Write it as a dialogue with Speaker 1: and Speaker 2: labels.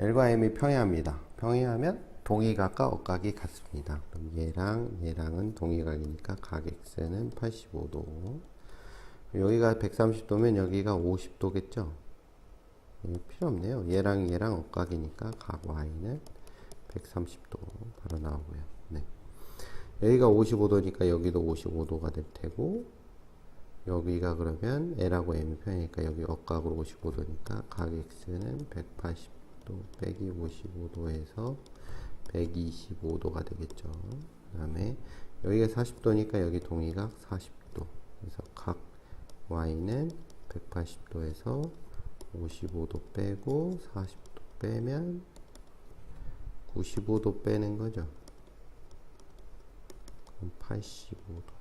Speaker 1: L과 M이 평행합니다. 평행하면 동의각과 억각이 같습니다. 그럼 얘랑 얘랑은 동의각이니까 각 X는 85도. 여기가 130도면 여기가 50도겠죠? 필요 없네요. 얘랑 얘랑 억각이니까 각 Y는 130도 바로 나오고요. 네. 여기가 55도니까 여기도 55도가 될 테고 여기가 그러면 L하고 M이 편이니까 여기 억각으로 55도니까 각 X는 180도 빼기 55도에서 125도가 되겠죠. 그 다음에 여기가 40도니까 여기 동의각 40도. 그래서 각 Y는 180도에서 55도 빼고 40도 빼면 95도 빼는 거죠. 그럼 85도.